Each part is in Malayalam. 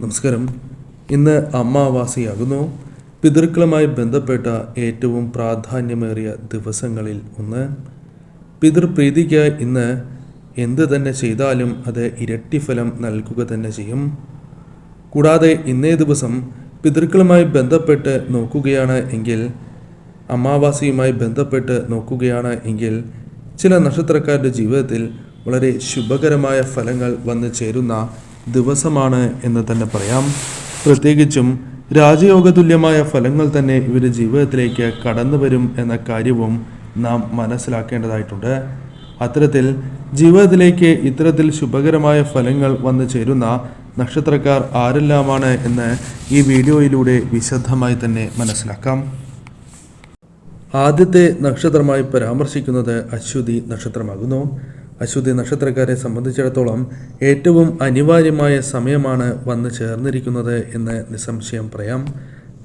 നമസ്കാരം. ഇന്ന് അമാവാസിയാകുന്നു. പിതൃക്കളുമായി ബന്ധപ്പെട്ട ഏറ്റവും പ്രാധാന്യമേറിയ ദിവസങ്ങളിൽ ഒന്ന്. പിതൃപ്രീതിക്ക് ഇന്ന് എന്ത് തന്നെ ചെയ്താലും അത് ഇരട്ടി ഫലം നൽകുക തന്നെ ചെയ്യും. കൂടാതെ ഇന്നേ ദിവസം പിതൃക്കളുമായി ബന്ധപ്പെട്ട് നോക്കുകയാണ് എങ്കിൽ അമാവാസിയുമായി ബന്ധപ്പെട്ട് നോക്കുകയാണ് എങ്കിൽ ചില നക്ഷത്രക്കാരുടെ ജീവിതത്തിൽ വളരെ ശുഭകരമായ ഫലങ്ങൾ വന്നു ചേരുന്ന ദിവസമാണ് എന്ന് തന്നെ പറയാം. പ്രത്യേകിച്ചും രാജയോഗതുല്യമായ ഫലങ്ങൾ തന്നെ ഇവരുടെ ജീവിതത്തിലേക്ക് കടന്നു വരും എന്ന കാര്യവും നാം മനസ്സിലാക്കേണ്ടതായിട്ടുണ്ട്. അത്തരത്തിൽ ജീവിതത്തിലേക്ക് ഇത്തരത്തിൽ ശുഭകരമായ ഫലങ്ങൾ വന്നു ചേരുന്ന നക്ഷത്രക്കാർ ആരെല്ലാമാണ് എന്ന് ഈ വീഡിയോയിലൂടെ വിശദമായി തന്നെ മനസ്സിലാക്കാം. ആദ്യത്തെ നക്ഷത്രമായി പരാമർശിക്കുന്നത് അശ്വതി നക്ഷത്രമാകുന്നു. അശ്വതി നക്ഷത്രക്കാരെ സംബന്ധിച്ചിടത്തോളം ഏറ്റവും അനിവാര്യമായ സമയമാണ് വന്നു ചേർന്നിരിക്കുന്നത് എന്ന് നിസ്സംശയം പറയാം.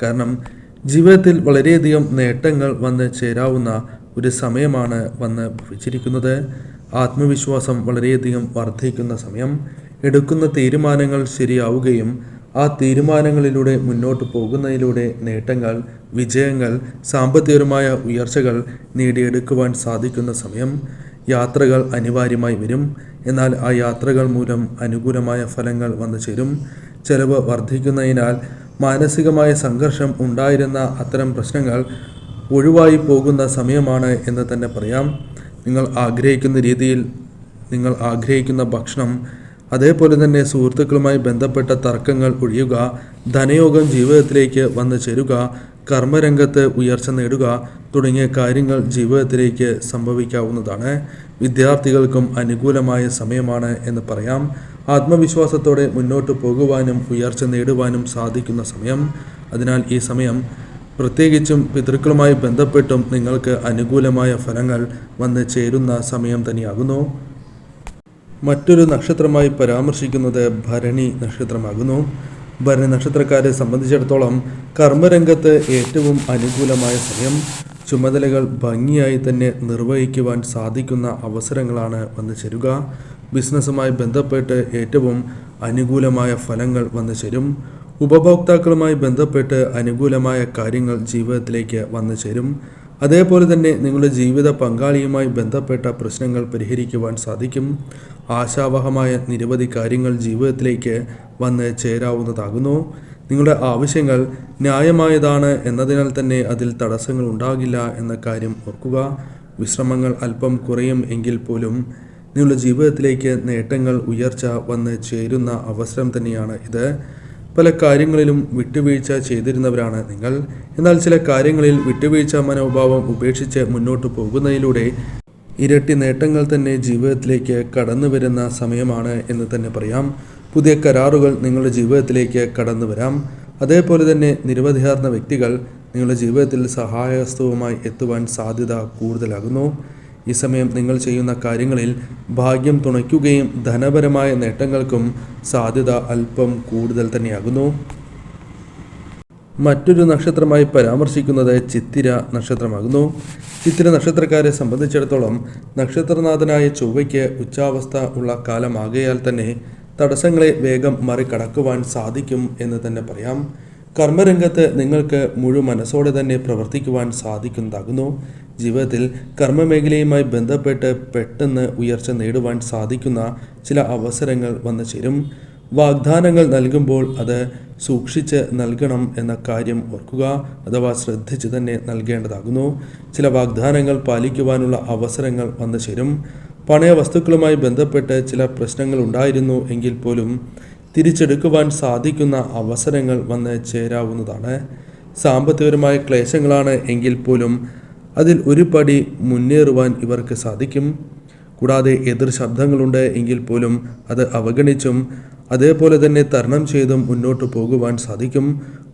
കാരണം ജീവിതത്തിൽ വളരെയധികം നേട്ടങ്ങൾ വന്ന് ചേരാവുന്ന ഒരു സമയമാണ് വന്ന് ഭവിച്ചിരിക്കുന്നത്. ആത്മവിശ്വാസം വളരെയധികം വർദ്ധിക്കുന്ന സമയം. എടുക്കുന്ന തീരുമാനങ്ങൾ ശരിയാവുകയും ആ തീരുമാനങ്ങളിലൂടെ മുന്നോട്ട് പോകുന്നതിലൂടെ നേട്ടങ്ങൾ വിജയങ്ങൾ സാമ്പത്തികപരമായ ഉയർച്ചകൾ നേടിയെടുക്കുവാൻ സാധിക്കുന്ന സമയം. യാത്രകൾ അനിവാര്യമായി വരും. എന്നാൽ ആ യാത്രകൾ മൂലം അനുകൂലമായ ഫലങ്ങൾ വന്നു ചേരും. ചെലവ് വർദ്ധിക്കുന്നതിനാൽ മാനസികമായ സംഘർഷം ഉണ്ടായിരുന്ന അത്തരം പ്രശ്നങ്ങൾ ഒഴിവായി പോകുന്ന സമയമാണ് എന്ന് തന്നെ പറയാം. നിങ്ങൾ ആഗ്രഹിക്കുന്ന രീതിയിൽ നിങ്ങൾ ആഗ്രഹിക്കുന്ന ഭക്ഷണം അതേപോലെ തന്നെ സുഹൃത്തുക്കളുമായി ബന്ധപ്പെട്ട തർക്കങ്ങൾ ഒഴിയുക ധനയോഗം ജീവിതത്തിലേക്ക് വന്നു ചേരുക കർമ്മരംഗത്ത് ഉയർച്ച നേടുക തുടങ്ങിയ കാര്യങ്ങൾ ജീവിതത്തിലേക്ക് സംഭവിക്കാവുന്നതാണ്. വിദ്യാർത്ഥികൾക്കും അനുകൂലമായ സമയമാണ് എന്ന് പറയാം. ആത്മവിശ്വാസത്തോടെ മുന്നോട്ട് പോകുവാനും ഉയർച്ച നേടുവാനും സാധിക്കുന്ന സമയം. അതിനാൽ ഈ സമയം പ്രത്യേകിച്ചും പിതൃക്കളുമായി ബന്ധപ്പെട്ടും നിങ്ങൾക്ക് അനുകൂലമായ ഫലങ്ങൾ വന്ന് ചേരുന്ന സമയം തന്നെയാകുന്നു. മറ്റൊരു നക്ഷത്രമായി പരാമർശിക്കുന്നത് ഭരണി നക്ഷത്രമാകുന്നു. ഭരണി നക്ഷത്രക്കാരെ സംബന്ധിച്ചിടത്തോളം കർമ്മരംഗത്ത് ഏറ്റവും അനുകൂലമായ സമയം ചുമതലകൾ ഭംഗിയായി തന്നെ നിർവഹിക്കുവാൻ സാധിക്കുന്ന അവസരങ്ങളാണ് വന്നു ചേരുക. ബിസിനസ്സുമായി ബന്ധപ്പെട്ട് ഏറ്റവും അനുകൂലമായ ഫലങ്ങൾ വന്നു ചേരും. ഉപഭോക്താക്കളുമായി ബന്ധപ്പെട്ട് അനുകൂലമായ കാര്യങ്ങൾ ജീവിതത്തിലേക്ക് വന്നു ചേരും. അതേപോലെ തന്നെ നിങ്ങളുടെ ജീവിത പങ്കാളിയുമായി ബന്ധപ്പെട്ട പ്രശ്നങ്ങൾ പരിഹരിക്കുവാൻ സാധിക്കും. ആശാവഹമായ നിരവധി കാര്യങ്ങൾ ജീവിതത്തിലേക്ക് വന്ന് ചേരാവുന്നതാകുന്നു. നിങ്ങളുടെ ആവശ്യങ്ങൾ ന്യായമായതാണ് എന്നതിനാൽ തന്നെ അതിൽ തടസ്സങ്ങൾ ഉണ്ടാകില്ല എന്ന കാര്യം ഓർക്കുക. വിശ്രമങ്ങൾ അല്പം കുറയും എങ്കിൽ പോലും നിങ്ങളുടെ ജീവിതത്തിലേക്ക് നേട്ടങ്ങൾ ഉയർച്ച വന്ന് ചേരുന്ന അവസരം തന്നെയാണ് ഇത്. പല കാര്യങ്ങളിലും വിട്ടുവീഴ്ച ചെയ്തിരുന്നവരാണ് നിങ്ങൾ. എന്നാൽ ചില കാര്യങ്ങളിൽ വിട്ടുവീഴ്ച മനോഭാവം ഉപേക്ഷിച്ച് മുന്നോട്ട് പോകുന്നതിലൂടെ ഇരട്ടി നേട്ടങ്ങൾ തന്നെ ജീവിതത്തിലേക്ക് കടന്നു വരുന്ന സമയമാണ് എന്ന് തന്നെ പറയാം. പുതിയ കരാറുകൾ നിങ്ങളുടെ ജീവിതത്തിലേക്ക് കടന്നു വരാം അതേപോലെ തന്നെ നിരവധിയാർന്ന വ്യക്തികൾ നിങ്ങളുടെ ജീവിതത്തിൽ സഹായഹസ്തവുമായി എത്തുവാൻ സാധ്യത കൂടുതലാകുന്നു. ഈ സമയം നിങ്ങൾ ചെയ്യുന്ന കാര്യങ്ങളിൽ ഭാഗ്യം തുണയ്ക്കുകയും ധനപരമായ നേട്ടങ്ങൾക്കും സാധ്യത അല്പം കൂടുതൽ തന്നെയാകുന്നു. മറ്റൊരു നക്ഷത്രമായി പരാമർശിക്കുന്നത് ചിത്തിര നക്ഷത്രമാകുന്നു. ചിത്തിര നക്ഷത്രക്കാരെ സംബന്ധിച്ചിടത്തോളം നക്ഷത്രനാഥനായ ചൊവ്വയ്ക്ക് ഉച്ചാവസ്ഥ ഉള്ള കാലമാകയാൽ തന്നെ തടസ്സങ്ങളെ വേഗം മറികടക്കുവാൻ സാധിക്കും എന്ന് തന്നെ പറയാം. കർമ്മരംഗത്ത് നിങ്ങൾക്ക് മുഴു മനസ്സോടെ തന്നെ പ്രവർത്തിക്കുവാൻ സാധിക്കുന്നതാകുന്നു ജീവിതത്തിൽ കർമ്മമേഖലയുമായി ബന്ധപ്പെട്ട് പെട്ടെന്ന് ഉയർച്ച നേടുവാൻ സാധിക്കുന്ന ചില അവസരങ്ങൾ വന്നു ചേരും. വാഗ്ദാനങ്ങൾ നൽകുമ്പോൾ അത് സൂക്ഷിച്ച് നൽകണം എന്ന കാര്യം ഓർക്കുക അഥവാ ശ്രദ്ധിച്ച് തന്നെ നൽകേണ്ടതാകുന്നു. ചില വാഗ്ദാനങ്ങൾ പാലിക്കുവാനുള്ള അവസരങ്ങൾ വന്നു ചേരും. പണയ വസ്തുക്കളുമായി ബന്ധപ്പെട്ട് ചില പ്രശ്നങ്ങൾ ഉണ്ടായിരുന്നു എങ്കിൽ പോലും തിരിച്ചെടുക്കുവാൻ സാധിക്കുന്ന അവസരങ്ങൾ വന്ന് ചേരാവുന്നതാണ്. സാമ്പത്തികപരമായ ക്ലേശങ്ങളാണ് എങ്കിൽ പോലും അതിൽ ഒരു പടി മുന്നേറുവാൻ ഇവർക്ക് സാധിക്കും. കൂടാതെ എതിർ ശബ്ദങ്ങളുണ്ട് എങ്കിൽ പോലും അത് അവഗണിച്ചും അതേപോലെ തന്നെ തരണം ചെയ്തും മുന്നോട്ട് പോകുവാൻ സാധിക്കും.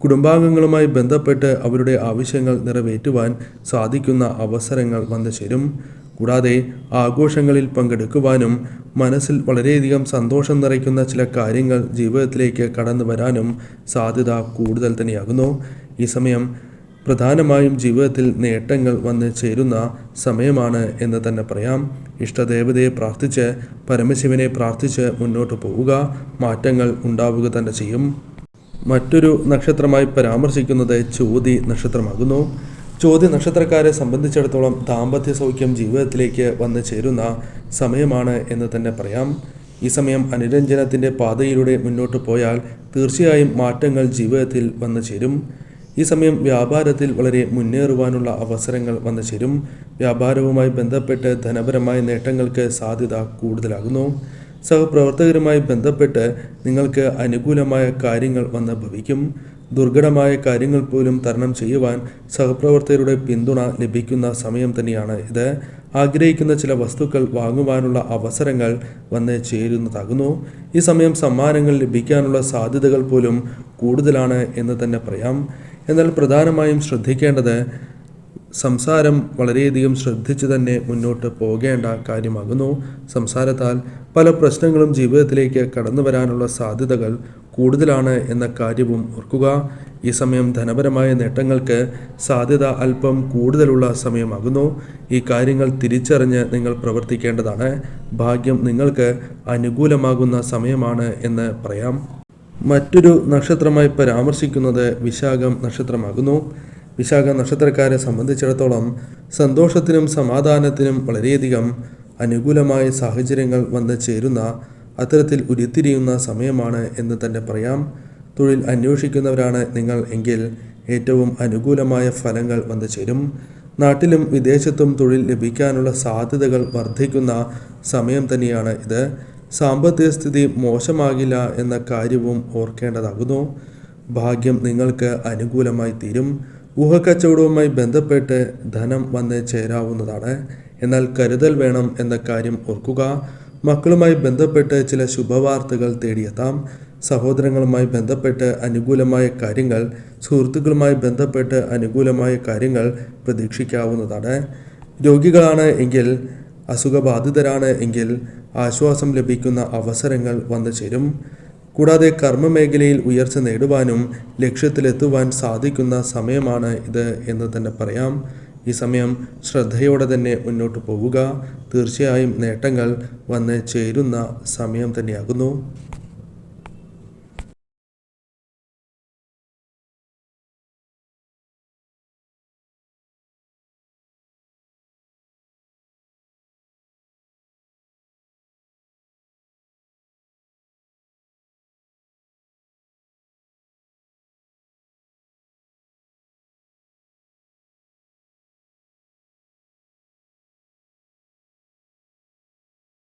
കുടുംബാംഗങ്ങളുമായി ബന്ധപ്പെട്ട് അവരുടെ ആവശ്യങ്ങൾ നിറവേറ്റുവാൻ സാധിക്കുന്ന അവസരങ്ങൾ വന്നു ചേരും. കൂടാതെ ആഘോഷങ്ങളിൽ പങ്കെടുക്കുവാനും മനസ്സിൽ വളരെയധികം സന്തോഷം നിറയ്ക്കുന്ന ചില കാര്യങ്ങൾ ജീവിതത്തിലേക്ക് കടന്നു വരാനും സാധ്യത കൂടുതൽ തന്നെയാകുന്നു. ഈ സമയം പ്രധാനമായും ജീവിതത്തിൽ നേട്ടങ്ങൾ വന്ന് ചേരുന്ന സമയമാണ് എന്ന് തന്നെ പറയാം. ഇഷ്ടദേവതയെ പ്രാർത്ഥിച്ച് പരമശിവനെ പ്രാർത്ഥിച്ച് മുന്നോട്ട് പോവുക മാറ്റങ്ങൾ ഉണ്ടാവുക തന്നെ ചെയ്യും. മറ്റൊരു നക്ഷത്രമായി പരാമർശിക്കുന്നത് ചോതി നക്ഷത്രമാകുന്നു. ചോതി നക്ഷത്രക്കാരെ സംബന്ധിച്ചിടത്തോളം ദാമ്പത്യ സൗഖ്യം ജീവിതത്തിലേക്ക് വന്നു ചേരുന്ന സമയമാണ് എന്ന് തന്നെ പറയാം. ഈ സമയം അനുരഞ്ജനത്തിന്റെ പാതയിലൂടെ മുന്നോട്ട് പോയാൽ തീർച്ചയായും മാറ്റങ്ങൾ ജീവിതത്തിൽ വന്നു ചേരും. ഈ സമയം വ്യാപാരത്തിൽ വളരെ മുന്നേറുവാനുള്ള അവസരങ്ങൾ വന്നു ചേരും. വ്യാപാരവുമായി ബന്ധപ്പെട്ട് ധനപരമായ നേട്ടങ്ങൾക്ക് സാധ്യത കൂടുതലാകുന്നു. സഹപ്രവർത്തകരുമായി ബന്ധപ്പെട്ട് നിങ്ങൾക്ക് അനുകൂലമായ കാര്യങ്ങൾ വന്ന് ഭവിക്കും. ദുർഘടമായ കാര്യങ്ങൾ പോലും തരണം ചെയ്യുവാൻ സഹപ്രവർത്തകരുടെ പിന്തുണ ലഭിക്കുന്ന സമയം തന്നെയാണ് ഇത്. ആഗ്രഹിക്കുന്ന ചില വസ്തുക്കൾ വാങ്ങുവാനുള്ള അവസരങ്ങൾ വന്ന് ചേരുന്നതാകുന്നു. ഈ സമയം സമ്മാനങ്ങൾ ലഭിക്കാനുള്ള സാധ്യതകൾ പോലും കൂടുതലാണ് എന്ന് തന്നെ പറയാം. എന്നാൽ പ്രധാനമായും ശ്രദ്ധിക്കേണ്ടത് സംസാരം വളരെയധികം ശ്രദ്ധിച്ച് തന്നെ മുന്നോട്ട് പോകേണ്ട കാര്യമാകുന്നു. സംസാരത്താൽ പല പ്രശ്നങ്ങളും ജീവിതത്തിലേക്ക് കടന്നു വരാനുള്ള സാധ്യതകൾ കൂടുതലാണ് എന്ന കാര്യവും ഓർക്കുക. ഈ സമയം ധനപരമായ നേട്ടങ്ങൾക്ക് സാധ്യത അല്പം കൂടുതലുള്ള സമയമാകുന്നു. ഈ കാര്യങ്ങൾ തിരിച്ചറിഞ്ഞ് നിങ്ങൾ പ്രവർത്തിക്കേണ്ടതാണ്. ഭാഗ്യം നിങ്ങൾക്ക് അനുകൂലമാകുന്ന സമയമാണ് എന്ന് പറയാം. മറ്റൊരു നക്ഷത്രമായി പരാമർശിക്കുന്നത് വിശാഖം നക്ഷത്രമാകുന്നു. വിശാഖ നക്ഷത്രക്കാരെ സംബന്ധിച്ചിടത്തോളം സന്തോഷത്തിനും സമാധാനത്തിനും വളരെയധികം അനുകൂലമായ സാഹചര്യങ്ങൾ വന്ന് ചേരുന്ന അത്തരത്തിൽ ഉരുത്തിരിയുന്ന സമയമാണ് എന്ന് തന്നെ പറയാം. തൊഴിൽ അന്വേഷിക്കുന്നവരാണ് നിങ്ങൾ എങ്കിൽ ഏറ്റവും അനുകൂലമായ ഫലങ്ങൾ വന്നു ചേരും. നാട്ടിലും വിദേശത്തും തൊഴിൽ ലഭിക്കാനുള്ള സാധ്യതകൾ വർദ്ധിക്കുന്ന സമയം തന്നെയാണ് ഇത്. സാമ്പത്തിക സ്ഥിതി മോശമാകില്ല എന്ന കാര്യവും ഓർക്കേണ്ടതാകുന്നു. ഭാഗ്യം നിങ്ങൾക്ക് അനുകൂലമായി തീരും. ഊഹക്കച്ചവടവുമായി ബന്ധപ്പെട്ട് ധനം വന്ന് ചേരാവുന്നതാണ്. എന്നാൽ കരുതൽ വേണം എന്ന കാര്യം ഓർക്കുക. മക്കളുമായി ബന്ധപ്പെട്ട് ചില ശുഭവാർത്തകൾ തേടിയെത്താം. സഹോദരങ്ങളുമായി ബന്ധപ്പെട്ട് അനുകൂലമായ കാര്യങ്ങൾ സുഹൃത്തുക്കളുമായി ബന്ധപ്പെട്ട് അനുകൂലമായ കാര്യങ്ങൾ പ്രതീക്ഷിക്കാവുന്നതാണ്. രോഗികളാണ് എങ്കിൽ അസുഖബാധിതരാണ് എങ്കിൽ ആശ്വാസം ലഭിക്കുന്ന അവസരങ്ങൾ വന്നു ചേരും. കൂടാതെ കർമ്മമേഖലയിൽ ഉയർച്ച നേടുവാനും ലക്ഷ്യത്തിലെത്തുവാൻ സാധിക്കുന്ന സമയമാണ് ഇത് എന്ന് തന്നെ പറയാം. ഈ സമയം ശ്രദ്ധയോടെ തന്നെ മുന്നോട്ട് പോവുക. തീർച്ചയായും നേട്ടങ്ങൾ വന്ന് ചേരുന്ന സമയം തന്നെയാകുന്നു.